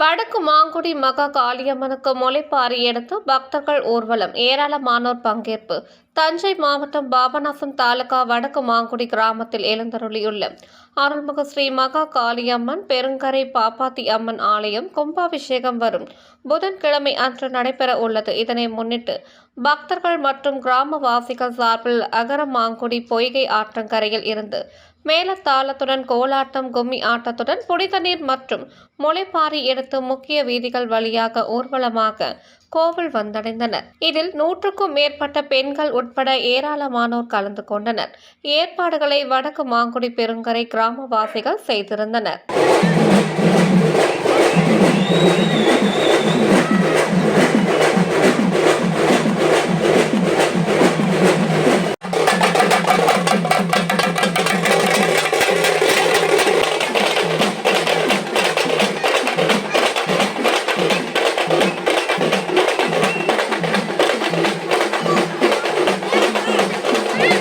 வடக்கு மாங்குடி மகா காளியம்மனுக்கு முளைப்பாரி எடுத்து பக்தர்கள் ஊர்வலம். ஏராளமானோர் பங்கேற்பு. தஞ்சை மாவட்டம் பாபநாசம் தாலுகா வடக்கு மாங்குடி கிராமத்தில் எழுந்தருளியுள்ள அருள்மிகு ஸ்ரீ மகா காளியம்மன் பெருங்கரை பாப்பாத்தி அம்மன் ஆலயம் கும்பாபிஷேகம் வரும். புதன்கிழமை அன்று நடைபெற உள்ளது. இதனை முன்னிட்டு பக்தர்கள் மற்றும் கிராமவாசிகள் சார்பில் அகரமாங்குடி பொய்கை ஆற்றங்கரையில் இருந்து மேலத்தாளத்துடன் கோலாட்டம் கும்மி ஆட்டத்துடன் புனித நீர் மற்றும் முளைப்பாரி எடுத்து முக்கிய வீதிகள் வழியாக ஊர்வலமாக கோவில் வந்தடைந்தனர். இதில் நூற்றுக்கும் மேற்பட்ட பெண்கள் உட்பட ஏராளமானோர் கலந்து கொண்டனர். ஏற்பாடுகளை வடக்கு மாங்குடி பெருங்கரை கிராமவாசிகள் செய்திருந்தனர்.